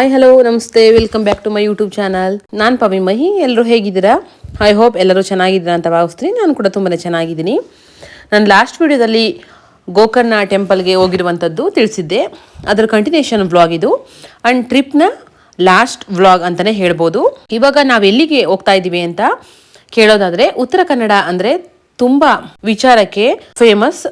Hi hello ನಮಸ್ತೆ welcome back to my YouTube channel ನಾನು ಪವಿ ಮಹಿ ಎಲ್ಲರೂ ಹೇಗಿದ್ದೀರಾ? ಐ ಹೋಪ್ ಎಲ್ಲರೂ ಚೆನ್ನಾಗಿದ್ದೀರಾ ಅಂತ ಭಾವಿಸ್ತೀನಿ. ನಾನು ಕೂಡ ತುಂಬಾ ಚೆನ್ನಾಗಿದ್ದೀನಿ. ನಾನು ಲಾಸ್ಟ್ ವಿಡಿಯೋದಲ್ಲಿ ಗೋಕರ್ಣ ಟೆಂಪಲ್ಗೆ ಹೋಗಿರುವಂಥದ್ದು ತಿಳಿಸಿದ್ದೆ. ಅದರ ಕಂಟಿನ್ಯೂಷನ್ ವ್ಲಾಗ್ ಇದು. ಆ್ಯಂಡ್ ಟ್ರಿಪ್ನ ಲಾಸ್ಟ್ ವ್ಲಾಗ್ ಅಂತಲೇ ಹೇಳ್ಬೋದು. ಇವಾಗ ನಾವು ಎಲ್ಲಿಗೆ ಹೋಗ್ತಾ ಇದ್ದೀವಿ ಅಂತ ಕೇಳೋದಾದರೆ, ಉತ್ತರ ಕನ್ನಡ ಅಂದರೆ ತುಂಬ ವಿಚಾರಕ್ಕೆ ಫೇಮಸ್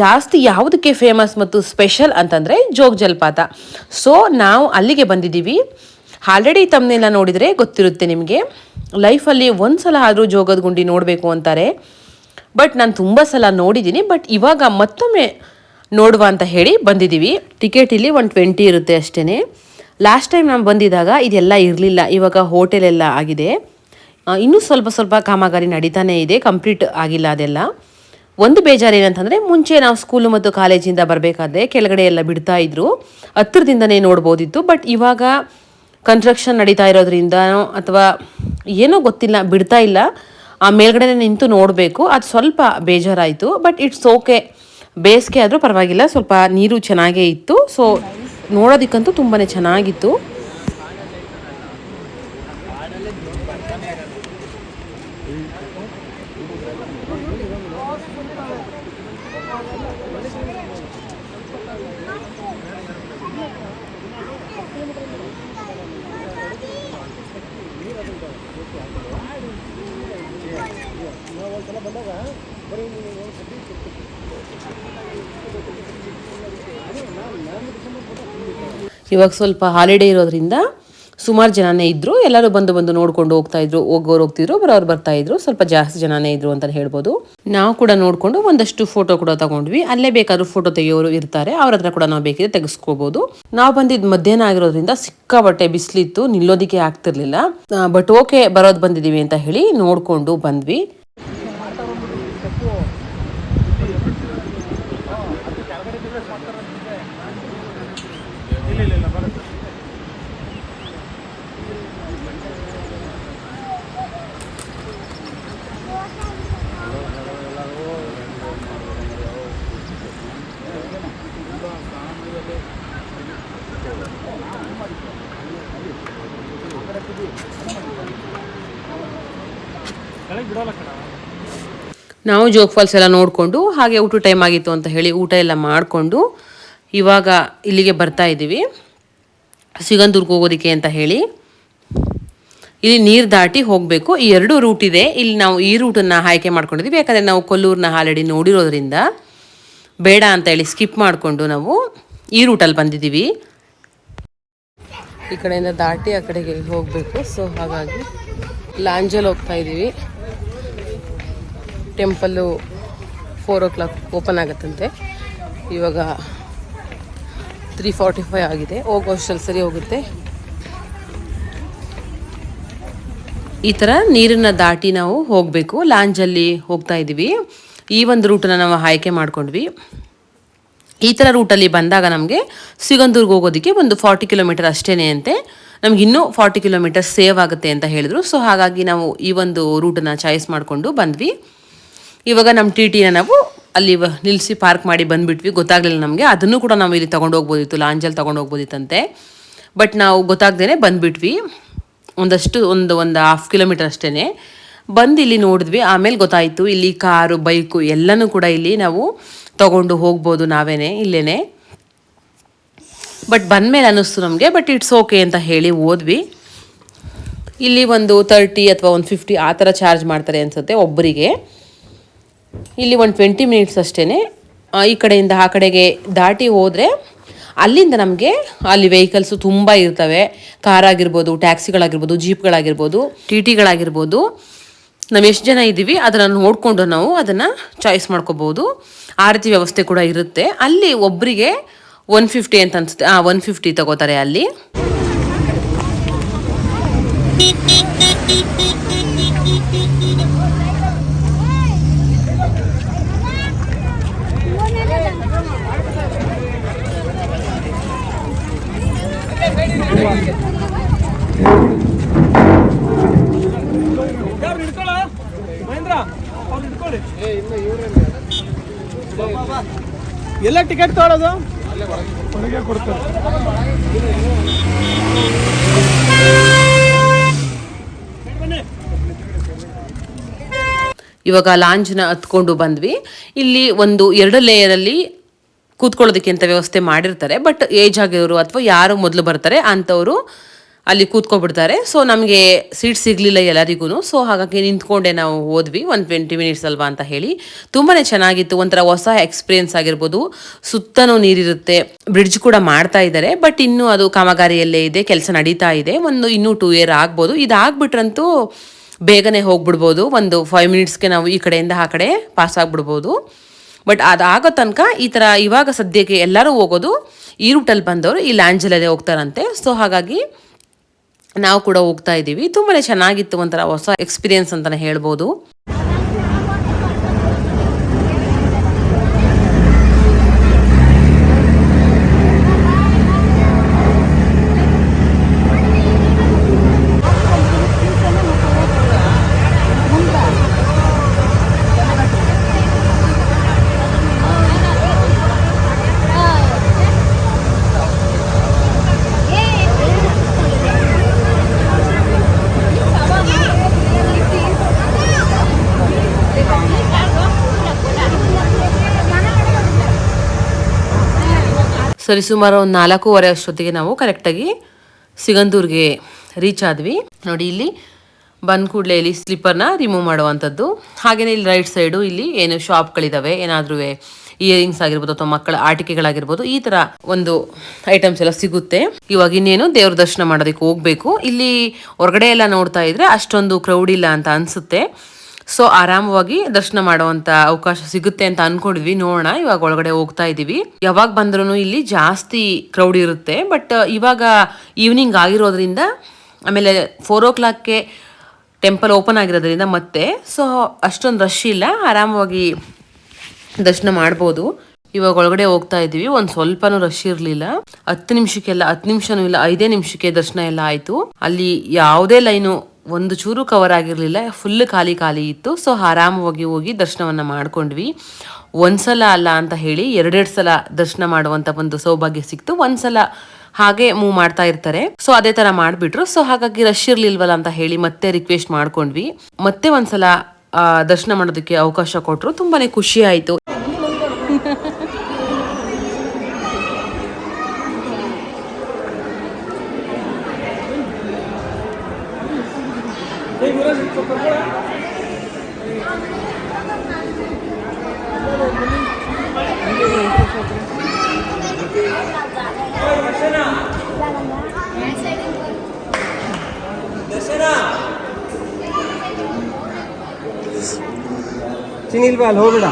ಜಾಸ್ತಿ ಯಾವುದಕ್ಕೆ ಫೇಮಸ್ ಮತ್ತು ಸ್ಪೆಷಲ್ ಅಂತಂದರೆ ಜೋಗ ಜಲಪಾತ. ಸೊ ನಾವು ಅಲ್ಲಿಗೆ ಬಂದಿದ್ದೀವಿ. ಆಲ್ರೆಡಿ ತಮ್ಮನೆಲ್ಲ ನೋಡಿದರೆ ಗೊತ್ತಿರುತ್ತೆ ನಿಮಗೆ. ಲೈಫಲ್ಲಿ ಒಂದು ಸಲ ಆದರೂ ಜೋಗದ ಗುಂಡಿ ನೋಡಬೇಕು ಅಂತಾರೆ. ಬಟ್ ನಾನು ತುಂಬ ಸಲ ನೋಡಿದ್ದೀನಿ ಬಟ್ ಇವಾಗ ಮತ್ತೊಮ್ಮೆ ನೋಡುವ ಅಂತ ಹೇಳಿ ಬಂದಿದ್ದೀವಿ. ಟಿಕೆಟ್ ಇಲ್ಲಿ ಒನ್ ಟ್ವೆಂಟಿ ಇರುತ್ತೆ ಅಷ್ಟೇ ಲಾಸ್ಟ್ ಟೈಮ್ ನಾನು ಬಂದಿದ್ದಾಗ ಇದೆಲ್ಲ ಇರಲಿಲ್ಲ, ಇವಾಗ ಹೋಟೆಲ್ ಎಲ್ಲ ಆಗಿದೆ. ಇನ್ನೂ ಸ್ವಲ್ಪ ಸ್ವಲ್ಪ ಕಾಮಗಾರಿ ನಡೀತಾನೇ ಇದೆ ಕಂಪ್ಲೀಟ್ ಆಗಿಲ್ಲ ಅದೆಲ್ಲ. ಒಂದು ಬೇಜಾರು ಏನಂತಂದರೆ ಮುಂಚೆ ನಾವು ಸ್ಕೂಲು ಮತ್ತು ಕಾಲೇಜಿಂದ ಬರಬೇಕಾದ್ರೆ ಕೆಳಗಡೆ ಎಲ್ಲ ಬಿಡ್ತಾ ಇದ್ರು. ಹತ್ತಿರದಿಂದನೇ ನೋಡ್ಬೋದಿತ್ತು ಬಟ್ ಇವಾಗ ಕನ್ಸ್ಟ್ರಕ್ಷನ್ ನಡೀತಾ ಇರೋದ್ರಿಂದ ಅಥವಾ ಏನೋ ಗೊತ್ತಿಲ್ಲ, ಬಿಡ್ತಾ ಇಲ್ಲ. ಆ ಮೇಲ್ಗಡೆ ನಿಂತು ನೋಡಬೇಕು, ಅದು ಸ್ವಲ್ಪ ಬೇಜಾರಾಯಿತು ಬಟ್ ಇಟ್ಸ್ ಓಕೆ ಬೇಸಿಗೆ ಆದರೂ ಪರವಾಗಿಲ್ಲ, ಸ್ವಲ್ಪ ನೀರು ಚೆನ್ನಾಗೇ ಇತ್ತು. ಸೊ ನೋಡೋದಕ್ಕಂತೂ ತುಂಬಾ ಚೆನ್ನಾಗಿತ್ತು. ಇವಾಗ ಸ್ವಲ್ಪ ಹಾಲಿಡೇ ಇರೋದ್ರಿಂದ ಸುಮಾರು ಜನನೇ ಇದ್ರು, ಎಲ್ಲರೂ ಬಂದು ಬಂದು ನೋಡ್ಕೊಂಡು ಹೋಗ್ತಾ ಇದ್ರು, ಹೋಗೋರು ಹೋಗ್ತಿದ್ರು, ಬರೋರು ಬರ್ತಾ ಇದ್ರು, ಸ್ವಲ್ಪ ಜಾಸ್ತಿ ಜನನೇ ಇದ್ರು ಅಂತ ಹೇಳ್ಬೋದು. ನಾವು ಕೂಡ ನೋಡಿಕೊಂಡು ಒಂದಷ್ಟು ಫೋಟೋ ಕೂಡ ತಗೊಂಡ್ವಿ. ಅಲ್ಲೇ ಬೇಕಾದ್ರೂ ಫೋಟೋ ತೆಗೆಯೋರು ಇರ್ತಾರೆ, ಅವ್ರ ಹತ್ರ ಕೂಡ ನಾವು ಬೇಕಿದ್ರೆ ತೆಗೆಸ್ಕೋಬಹುದು ನಾವು ಬಂದಿದ್ದು ಮಧ್ಯಾಹ್ನ ಆಗಿರೋದ್ರಿಂದ ಸಿಕ್ಕಾಬಟ್ಟೆ ಬಿಸಿಲಿತ್ತು, ನಿಲ್ಲೋದಿಕ್ಕೆ ಆಗ್ತಿರ್ಲಿಲ್ಲ. ಬಟ್ ಓಕೆ ಬರೋದು ಬಂದಿದೀವಿ ಅಂತ ಹೇಳಿ ನೋಡ್ಕೊಂಡು ಬಂದ್ವಿ. ನಾವು ಜೋಗ್ ಫಾಲ್ಸ್ ಎಲ್ಲ ನೋಡಿಕೊಂಡು ಹಾಗೆ ಊಟ ಟೈಮ್ ಆಗಿತ್ತು ಅಂತ ಹೇಳಿ ಊಟ ಎಲ್ಲ ಮಾಡಿಕೊಂಡು ಇವಾಗ ಇಲ್ಲಿಗೆ ಬರ್ತಾ ಇದ್ದೀವಿ. ಸಿಗಂದೂರ್ಗೆ ಹೋಗೋದಕ್ಕೆ ಅಂತ ಹೇಳಿ. ಇಲ್ಲಿ ನೀರು ದಾಟಿ ಹೋಗಬೇಕು. ಈ ಎರಡು ರೂಟ್ ಇದೆ. ಇಲ್ಲಿ ನಾವು ಈ ರೂಟನ್ನು ಆಯ್ಕೆ ಮಾಡ್ಕೊಂಡಿದ್ದೀವಿ. ಯಾಕಂದರೆ ನಾವು ಕೊಲ್ಲೂರನ್ನ ಆಲ್ರೆಡಿ ನೋಡಿರೋದ್ರಿಂದ ಬೇಡ ಅಂತ ಹೇಳಿ ಸ್ಕಿಪ್ ಮಾಡಿಕೊಂಡು ನಾವು ಈ ರೂಟಲ್ಲಿ ಬಂದಿದ್ದೀವಿ. ಈ ಕಡೆಯಿಂದ ದಾಟಿ ಆ ಕಡೆಗೆ ಹೋಗಬೇಕು. ಸೊ ಹಾಗಾಗಿ ಲಾಂಜಲ್ಲಿ ಹೋಗ್ತಾ ಇದ್ದೀವಿ. Temple four o'clock open ಆಗುತ್ತಂತೆ. ಇವಾಗ ತ್ರೀ ಫಾರ್ಟಿ ಫೈವ್ ಆಗಿದೆ. ಹೋಗೋಷ್ಟಲ್ಲಿ ಸರಿ ಹೋಗುತ್ತೆ. ಈ ಥರ ನೀರನ್ನು ದಾಟಿ ನಾವು ಹೋಗಬೇಕು. ಲಾಂಜಲ್ಲಿ ಹೋಗ್ತಾ ಇದ್ದೀವಿ. ಈ ಒಂದು ರೂಟನ್ನು ನಾವು ಆಯ್ಕೆ ಮಾಡ್ಕೊಂಡ್ವಿ. ಈ ಥರ ರೂಟಲ್ಲಿ ಬಂದಾಗ ನಮಗೆ ಸಿಗಂದೂರ್ಗೆ ಹೋಗೋದಕ್ಕೆ ಒಂದು ಫಾರ್ಟಿ ಕಿಲೋಮೀಟರ್ ಅಷ್ಟೇ ಅಂತೆ. ನಮ್ಗೆ ಇನ್ನೂ ಫಾರ್ಟಿ ಕಿಲೋಮೀಟರ್ ಸೇವ್ ಆಗುತ್ತೆ ಅಂತ ಹೇಳಿದ್ರು. ಸೊ ಹಾಗಾಗಿ ನಾವು ಈ ಒಂದು ರೂಟನ್ನು ಚಾಯ್ಸ್ ಮಾಡಿಕೊಂಡು ಬಂದ್ವಿ. ಇವಾಗ ನಮ್ಮ ಟಿ ಟಿನ ನಾವು ಅಲ್ಲಿ ನಿಲ್ಲಿಸಿ ಪಾರ್ಕ್ ಮಾಡಿ ಬಂದುಬಿಟ್ವಿ. ಗೊತ್ತಾಗಲಿಲ್ಲ ನಮಗೆ. ಅದನ್ನು ಕೂಡ ನಾವು ಇಲ್ಲಿ ತೊಗೊಂಡು ಹೋಗ್ಬೋದಿತ್ತು. ಲಾಂಜಲ್ಲಿ ತೊಗೊಂಡು ಹೋಗ್ಬೋದಿತ್ತಂತೆ. ಬಟ್ ನಾವು ಗೊತ್ತಾಗ್ದೇ ಬಂದುಬಿಟ್ವಿ. ಒಂದಷ್ಟು, ಒಂದು ಒಂದು ಹಾಫ್ ಕಿಲೋಮೀಟರ್ ಅಷ್ಟೇ ಬಂದು ಇಲ್ಲಿ ನೋಡಿದ್ವಿ. ಆಮೇಲೆ ಗೊತ್ತಾಯಿತು. ಇಲ್ಲಿ ಕಾರು, ಬೈಕು ಎಲ್ಲನೂ ಕೂಡ ಇಲ್ಲಿ ನಾವು ತೊಗೊಂಡು ಹೋಗ್ಬೋದು ನಾವೇ ಇಲ್ಲೇ ಬಟ್ ಬಂದಮೇಲೆ ಅನ್ನಿಸ್ತು ನಮಗೆ. ಬಟ್ ಇಟ್ಸ್ ಓಕೆ ಅಂತ ಹೇಳಿ ಓದ್ವಿ ಇಲ್ಲಿ ಒಂದು ತರ್ಟಿ ಅಥವಾ ಒಂದು ಫಿಫ್ಟಿ ಆ ಥರ ಚಾರ್ಜ್ ಮಾಡ್ತಾರೆ ಅನಿಸುತ್ತೆ ಒಬ್ಬರಿಗೆ ಇಲ್ಲಿ ಒಂದು ಟ್ವೆಂಟಿ ಮಿನಿಟ್ಸ್ ಅಷ್ಟೇ ಈ ಕಡೆಯಿಂದ ಆ ಕಡೆಗೆ ದಾಟಿ ಹೋದರೆ ಅಲ್ಲಿಂದ ನಮಗೆ ಅಲ್ಲಿ ವೆಹಿಕಲ್ಸು ತುಂಬ ಇರ್ತವೆ. ಕಾರ್ ಆಗಿರ್ಬೋದು ಟ್ಯಾಕ್ಸಿಗಳಾಗಿರ್ಬೋದು ಜೀಪ್ಗಳಾಗಿರ್ಬೋದು ಟಿ ಟಿಗಳಾಗಿರ್ಬೋದು ನಾವು ಎಷ್ಟು ಜನ ಇದ್ದೀವಿ, ಅದನ್ನು ನೋಡಿಕೊಂಡು ನಾವು ಅದನ್ನು ಚಾಯ್ಸ್ ಮಾಡ್ಕೋಬೋದು. ಆ ರೀತಿ ವ್ಯವಸ್ಥೆ ಕೂಡ ಇರುತ್ತೆ. ಅಲ್ಲಿ ಒಬ್ಬರಿಗೆ ಒನ್ ಫಿಫ್ಟಿ ಅಂತ ಅನಿಸುತ್ತೆ. ಹಾಂ ಒನ್ ಫಿಫ್ಟಿ ತಗೋತಾರೆ ಅಲ್ಲಿ. ಎಲ್ಲ ಟಿಕೆಟ್ ತಗೊಳ್ಳೋದು ಹೊರಗೆ ಕೊಡ್ತಾರೆ. ಇವಾಗ ಲಾಂಜ್ನ ಹತ್ಕೊಂಡು ಬಂದ್ವಿ. ಇಲ್ಲಿ ಒಂದು ಎರಡು ಲೇಯರಲ್ಲಿ ಕೂತ್ಕೊಳ್ಳೋದಕ್ಕೆ ಅಂತ ವ್ಯವಸ್ಥೆ ಮಾಡಿರ್ತಾರೆ. ಬಟ್ ಏಜ್ ಆಗಿರೋರು ಅಥವಾ ಯಾರು ಮೊದಲು ಬರ್ತಾರೆ ಅಂಥವ್ರು ಅಲ್ಲಿ ಕೂತ್ಕೊಬಿಡ್ತಾರೆ. ಸೊ ನಮಗೆ ಸೀಟ್ ಸಿಗಲಿಲ್ಲ ಎಲ್ಲರಿಗೂ ಸೊ ಹಾಗಾಗಿ ನಿಂತ್ಕೊಂಡೆ ನಾವು ಹೋದ್ವಿ. ಒಂದು ಟ್ವೆಂಟಿ ಮಿನಿಟ್ಸ್ ಅಲ್ವಾ ಅಂತ ಹೇಳಿ. ತುಂಬಾ ಚೆನ್ನಾಗಿತ್ತು. ಒಂಥರ ಹೊಸ ಎಕ್ಸ್ಪೀರಿಯನ್ಸ್ ಆಗಿರ್ಬೋದು. ಸುತ್ತನೂ ನೀರಿರುತ್ತೆ. ಬ್ರಿಡ್ಜ್ ಕೂಡ ಮಾಡ್ತಾ ಇದ್ದಾರೆ. ಬಟ್ ಇನ್ನೂ ಅದು ಕಾಮಗಾರಿಯಲ್ಲೇ ಇದೆ. ಕೆಲಸ ನಡೀತಾ ಇದೆ. ಒಂದು ಇನ್ನೂ ಟೂ ಇಯರ್ ಆಗ್ಬೋದು. ಇದಾಗ್ಬಿಟ್ರಂತೂ ಬೇಗನೆ ಹೋಗ್ಬಿಡ್ಬೋದು. ಒಂದು ಫೈವ್ ಮಿನಿಟ್ಸ್ಗೆ ನಾವು ಈ ಕಡೆಯಿಂದ ಆ ಕಡೆ ಪಾಸ್ ಆಗಿಬಿಡ್ಬೋದು. ಬಟ್ ಅದು ಆಗೋ ತನಕ ಈ ಥರ ಇವಾಗ ಸದ್ಯಕ್ಕೆ ಎಲ್ಲರೂ ಹೋಗೋದು ಈ ರೂಟಲ್ಲಿ ಬಂದವರು ಈ ಲ್ಯಾಂಜಲಲ್ಲೇ ಹೋಗ್ತಾರಂತೆ. ಸೊ ಹಾಗಾಗಿ ನಾವು ಕೂಡ ಹೋಗ್ತಾ ಇದ್ದೀವಿ. ತುಂಬಾನೇ ಚೆನ್ನಾಗಿತ್ತು ಒಂಥರ ಹೊಸ ಎಕ್ಸ್ಪೀರಿಯನ್ಸ್ ಅಂತಾನೆ ಹೇಳ್ಬೋದು. ಸರಿ, ಸುಮಾರು ಒಂದು ನಾಲ್ಕೂವರೆ ಅಷ್ಟೊತ್ತಿಗೆ ನಾವು ಕರೆಕ್ಟಾಗಿ ಸಿಗಂದೂರಿಗೆ ರೀಚ್ ಆದ್ವಿ. ನೋಡಿ, ಇಲ್ಲಿ ಬಂದ ಕೂಡಲೇ ಇಲ್ಲಿ ಸ್ಲಿಪ್ಪರ್ನ ರಿಮೂವ್ ಮಾಡುವಂಥದ್ದು. ಹಾಗೆಯೇ ಇಲ್ಲಿ ರೈಟ್ ಸೈಡು ಇಲ್ಲಿ ಏನು ಶಾಪ್ಗಳಿದ್ದಾವೆ ಏನಾದರೂ ಇಯರಿಂಗ್ಸ್ ಆಗಿರ್ಬೋದು ಅಥವಾ ಮಕ್ಕಳ ಆಟಿಕೆಗಳಾಗಿರ್ಬೋದು, ಈ ತರ ಒಂದು ಐಟಮ್ಸ್ ಎಲ್ಲ ಸಿಗುತ್ತೆ. ಇವಾಗ ಇನ್ನೇನು ದೇವ್ರ ದರ್ಶನ ಮಾಡೋದಕ್ಕೆ ಹೋಗ್ಬೇಕು. ಇಲ್ಲಿ ಹೊರಗಡೆ ಎಲ್ಲ ನೋಡ್ತಾ ಇದ್ರೆ ಅಷ್ಟೊಂದು ಕ್ರೌಡ್ ಇಲ್ಲ ಅಂತ ಅನ್ಸುತ್ತೆ. ಸೊ ಆರಾಮವಾಗಿ ದರ್ಶನ ಮಾಡುವಂತ ಅವಕಾಶ ಸಿಗುತ್ತೆ ಅಂತ ಅನ್ಕೊಂಡಿದ್ವಿ. ನೋಡೋಣ, ಇವಾಗ ಒಳಗಡೆ ಹೋಗ್ತಾ ಇದೀವಿ. ಯಾವಾಗ ಬಂದ್ರು ಇಲ್ಲಿ ಜಾಸ್ತಿ ಕ್ರೌಡ್ ಇರುತ್ತೆ. ಬಟ್ ಇವಾಗ ಈವ್ನಿಂಗ್ ಆಗಿರೋದ್ರಿಂದ, ಆಮೇಲೆ ಫೋರ್ ಓ ಕ್ಲಾಕ್ಗೆ ಟೆಂಪಲ್ ಓಪನ್ ಆಗಿರೋದ್ರಿಂದ ಮತ್ತೆ ಸೊ ಅಷ್ಟೊಂದು ರಶ್ ಇಲ್ಲ. ಆರಾಮವಾಗಿ ದರ್ಶನ ಮಾಡ್ಬೋದು. ಇವಾಗ ಒಳಗಡೆ ಹೋಗ್ತಾ ಇದೀವಿ. ಒಂದ್ ಸ್ವಲ್ಪನೂ ರಶ್ ಇರ್ಲಿಲ್ಲ. ಹತ್ತು ನಿಮಿಷಕ್ಕೆಲ್ಲ, ಹತ್ತು ನಿಮಿಷನೂ ಇಲ್ಲ, ಐದೇ ನಿಮಿಷಕ್ಕೆ ದರ್ಶನ ಎಲ್ಲ ಆಯ್ತು. ಅಲ್ಲಿ ಯಾವುದೇ ಲೈನು ಒಂದು ಚೂರು ಕವರ್ ಆಗಿರಲಿಲ್ಲ ಫುಲ್ ಖಾಲಿ ಖಾಲಿ ಇತ್ತು. ಸೊ ಆರಾಮವಾಗಿ ಹೋಗಿ ದರ್ಶನವನ್ನ ಮಾಡ್ಕೊಂಡ್ವಿ. ಒಂದ್ಸಲ ಅಲ್ಲ ಅಂತ ಹೇಳಿ ಎರಡೆರಡು ಸಲ ದರ್ಶನ ಮಾಡುವಂಥ ಒಂದು ಸೌಭಾಗ್ಯ ಸಿಕ್ತು. ಒಂದ್ಸಲ ಹಾಗೆ ಮೂವ್ ಮಾಡ್ತಾ ಇರ್ತಾರೆ. ಸೊ ಅದೇ ತರ ಮಾಡ್ಬಿಟ್ರು. ಸೊ ಹಾಗಾಗಿ ರಶ್ ಇರ್ಲಿಲ್ವಲ್ಲ ಅಂತ ಹೇಳಿ ಮತ್ತೆ ರಿಕ್ವೆಸ್ಟ್ ಮಾಡ್ಕೊಂಡ್ವಿ. ಮತ್ತೆ ಒಂದ್ಸಲ ದರ್ಶನ ಮಾಡೋದಕ್ಕೆ ಅವಕಾಶ ಕೊಟ್ರು. ತುಂಬಾನೇ ಖುಷಿ ಆಯ್ತು. ಚಿನಿಲ್ ಅಲ್ಲಿ ಹೋಗ್ಬಿಡ.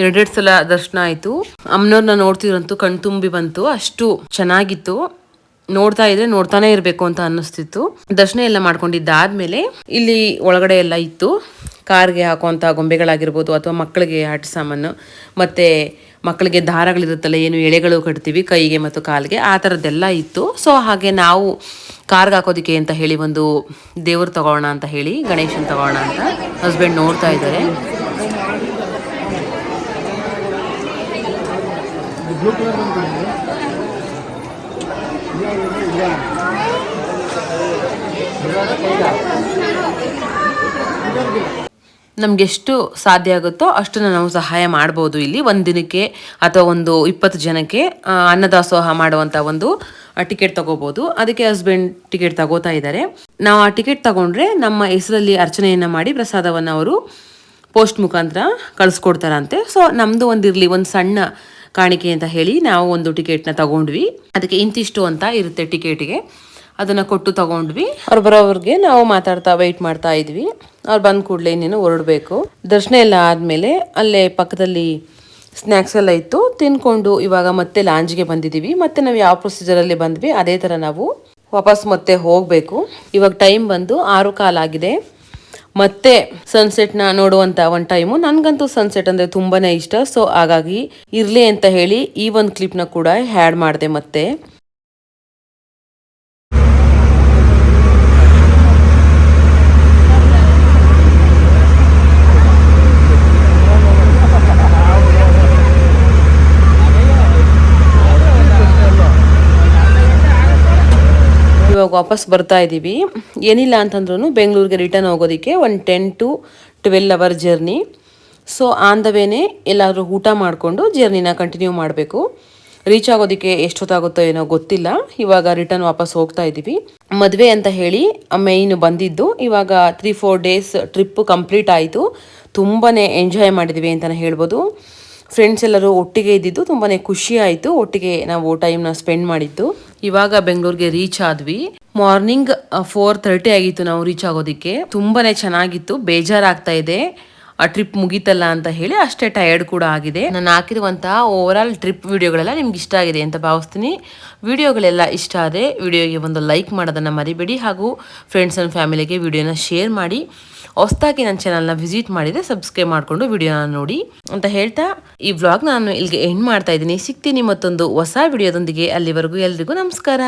ಎರಡೆರಡು ಸಲ ದರ್ಶನ ಆಯಿತು. ಅಮ್ಮನವ್ರನ್ನ ನೋಡ್ತಿದ್ರಂತೂ ಕಣ್ ತುಂಬಿ ಬಂತು. ಅಷ್ಟು ಚೆನ್ನಾಗಿತ್ತು. ನೋಡ್ತಾ ಇದ್ರೆ ನೋಡ್ತಾನೆ ಇರಬೇಕು ಅಂತ ಅನ್ನಿಸ್ತಿತ್ತು. ದರ್ಶನ ಎಲ್ಲ ಮಾಡ್ಕೊಂಡಿದ್ದಾದ್ಮೇಲೆ ಇಲ್ಲಿ ಒಳಗಡೆ ಎಲ್ಲ ಇತ್ತು. ಕಾರ್ಗೆ ಹಾಕುವಂಥ ಗೊಂಬೆಗಳಾಗಿರ್ಬೋದು ಅಥವಾ ಮಕ್ಕಳಿಗೆ ಆಟ ಸಾಮಾನು, ಮತ್ತೆ ಮಕ್ಕಳಿಗೆ ದಾರಗಳಿರುತ್ತಲ್ಲ, ಏನು ಎಳೆಗಳು ಕಟ್ತೀವಿ, ಕೈಗೆ ಮತ್ತು ಕಾಲಿಗೆ, ಆ ಥರದ್ದೆಲ್ಲ ಇತ್ತು. ಸೊ ಹಾಗೆ ನಾವು ಕಾರ್ಗೆ ಹಾಕೋದಕ್ಕೆ ಅಂತ ಹೇಳಿ ಒಂದು ದೇವರು ತಗೋಣ ಅಂತ ಹೇಳಿ, ಗಣೇಶನ್ ತಗೋಣ ಅಂತ ಹಸ್ಬೆಂಡ್ ನೋಡ್ತಾ ಇದ್ದಾರೆ. ಬ್ಲೂ ಕಲರ್ ಬಂದ್ಬಿಟ್ಟಿದೆ. ನಮ್ಗೆ ಎಷ್ಟು ಸಾಧ್ಯ ಆಗುತ್ತೋ ಅಷ್ಟನ್ನು ನಾವು ಸಹಾಯ ಮಾಡ್ಬೋದು ಇಲ್ಲಿ. ಒಂದು ದಿನಕ್ಕೆ ಅಥವಾ ಒಂದು ಇಪ್ಪತ್ತು ಜನಕ್ಕೆ ಅನ್ನದಾಸೋಹ ಮಾಡುವಂಥ ಒಂದು ಟಿಕೆಟ್ ತಗೋಬೋದು. ಅದಕ್ಕೆ ಹಸ್ಬೆಂಡ್ ಟಿಕೆಟ್ ತಗೋತಾ ಇದ್ದಾರೆ. ನಾವು ಆ ಟಿಕೆಟ್ ತಗೊಂಡ್ರೆ ನಮ್ಮ ಹೆಸರಲ್ಲಿ ಅರ್ಚನೆಯನ್ನು ಮಾಡಿ ಪ್ರಸಾದವನ್ನು ಅವರು ಪೋಸ್ಟ್ ಮುಖಾಂತರ ಕಳಿಸ್ಕೊಡ್ತಾರಂತೆ. ಸೊ ನಮ್ಮದು ಒಂದಿರಲಿ, ಒಂದು ಸಣ್ಣ ಕಾಣಿಕೆ ಅಂತ ಹೇಳಿ ನಾವು ಒಂದು ಟಿಕೆಟ್ನ ತಗೊಂಡ್ವಿ. ಅದಕ್ಕೆ ಇಂತಿಷ್ಟು ಅಂತ ಇರುತ್ತೆ ಟಿಕೆಟಿಗೆ. ಅದನ್ನು ಕೊಟ್ಟು ತಗೊಂಡ್ವಿ. ಅವ್ರು ಬರೋವ್ರಿಗೆ ನಾವು ಮಾತಾಡ್ತಾ ವೆಯ್ಟ್ ಮಾಡ್ತಾ ಇದ್ವಿ. ಅವ್ರು ಬಂದ ಕೂಡಲೇ ಇನ್ನೇನು ಹೊರಡಬೇಕು. ದರ್ಶನ ಎಲ್ಲ ಆದಮೇಲೆ ಅಲ್ಲೇ ಪಕ್ಕದಲ್ಲಿ ಸ್ನ್ಯಾಕ್ಸ್ ಎಲ್ಲ ಇತ್ತು. ತಿನ್ಕೊಂಡು ಇವಾಗ ಮತ್ತೆ ಲಾಂಜ್ಗೆ ಬಂದಿದ್ದೀವಿ. ಮತ್ತೆ ನಾವು ಯಾವ ಪ್ರೊಸೀಜರಲ್ಲಿ ಬಂದ್ವಿ, ಅದೇ ಥರ ನಾವು ವಾಪಸ್ ಮತ್ತೆ ಹೋಗಬೇಕು. ಇವಾಗ ಟೈಮ್ ಬಂದು ಆರು ಕಾಲಾಗಿದೆ ಮತ್ತೆ ಸನ್ಸೆಟ್ನ ನೋಡುವಂತ ಒಂದು ಟೈಮು ನನಗಂತೂ ಸನ್ಸೆಟ್ ಅಂದರೆ ತುಂಬಾನೇ ಇಷ್ಟ. ಸೊ ಹಾಗಾಗಿ ಇರಲಿ ಅಂತ ಹೇಳಿ ಈ ಒಂದು ನ ಕೂಡ ಹ್ಯಾಡ್ ಮಾಡಿದೆ ಮತ್ತೆ. ಇವಾಗ ವಾಪಸ್ ಬರ್ತಾ ಇದ್ದೀವಿ ಏನಿಲ್ಲ ಅಂತಂದ್ರೂ ಬೆಂಗಳೂರಿಗೆ ರಿಟರ್ನ್ ಹೋಗೋದಕ್ಕೆ ಒಂದು ten to twelve hour journey so on the ವೇನೇ ಎಲ್ಲಾದರೂ ಊಟ ಮಾಡಿಕೊಂಡು ಜರ್ನಿನ ಕಂಟಿನ್ಯೂ ಮಾಡಬೇಕು. ರೀಚ್ ಆಗೋದಕ್ಕೆ ಎಷ್ಟೊತ್ತಾಗುತ್ತೋ ಏನೋ ಗೊತ್ತಿಲ್ಲ. ಇವಾಗ ರಿಟರ್ನ್ ವಾಪಸ್ ಹೋಗ್ತಾ ಇದ್ದೀವಿ ಮದುವೆ ಅಂತ ಹೇಳಿ ಮೇಯ್ನ್ ಬಂದಿದ್ದು. ಇವಾಗ three four days trip complete ಆಯಿತು. ತುಂಬಾ ಎಂಜಾಯ್ ಮಾಡಿದ್ವಿ ಅಂತಲೇ ಹೇಳ್ಬೋದು. ಫ್ರೆಂಡ್ಸ್ ಎಲ್ಲರೂ ಒಟ್ಟಿಗೆ ಇದ್ದಿದ್ದು ತುಂಬಾ ಖುಷಿ ಆಯಿತು. ಒಟ್ಟಿಗೆ ನಾವು ಟೈಮ್ನ ಸ್ಪೆಂಡ್ ಮಾಡಿದ್ದು. ಇವಾಗ ಬೆಂಗಳೂರಿಗೆ ರೀಚ್ ಆದ್ವಿ. ಮಾರ್ನಿಂಗ್ ಫೋರ್ ತರ್ಟಿ ಆಗಿತ್ತು ನಾವು ರೀಚ್ ಆಗೋದಕ್ಕೆ. ತುಂಬಾನೇ ಚೆನ್ನಾಗಿತ್ತು. ಬೇಜಾರಾಗ್ತಾ ಇದೆ. ಆ ಟ್ರಿಪ್ ಮುಗೀತಲ್ಲ ಅಂತ ಹೇಳಿ ಅಷ್ಟೇ ಟಯರ್ಡ್ ಕೂಡ ಆಗಿದೆ. ನಾನು ಹಾಕಿರುವಂತಹ ಓವರ್ ಆಲ್ ಟ್ರಿಪ್ ವಿಡಿಯೋಗಳೆಲ್ಲ ನಿಮ್ಗೆ ಇಷ್ಟ ಆಗಿದೆ ಅಂತ ಭಾವಿಸ್ತೀನಿ. ವಿಡಿಯೋಗಳೆಲ್ಲ ಇಷ್ಟ ಆದರೆ ವಿಡಿಯೋಗೆ ಒಂದು ಲೈಕ್ ಮಾಡೋದನ್ನು ಮರಿಬೇಡಿ ಹಾಗೂ ಫ್ರೆಂಡ್ಸ್ ಆ್ಯಂಡ್ ಫ್ಯಾಮಿಲಿಗೆ ವಿಡಿಯೋನ ಶೇರ್ ಮಾಡಿ. ಹೊಸ್ದಾಗಿ ನನ್ನ ಚಾನಲ್ನ ವಿಸಿಟ್ ಮಾಡಿದರೆ ಸಬ್ಸ್ಕ್ರೈಬ್ ಮಾಡಿಕೊಂಡು ವಿಡಿಯೋನ ನೋಡಿ ಅಂತ ಹೇಳ್ತಾ ಈ ವ್ಲಾಗ್ ನಾನು ಇಲ್ಲಿಗೆ ಎಂಡ್ ಮಾಡ್ತಾ ಇದ್ದೀನಿ. ಸಿಗ್ತೀನಿ ಮತ್ತೊಂದು ಹೊಸ ವಿಡಿಯೋದೊಂದಿಗೆ ಅಲ್ಲಿವರೆಗೂ ಎಲ್ರಿಗೂ ನಮಸ್ಕಾರ.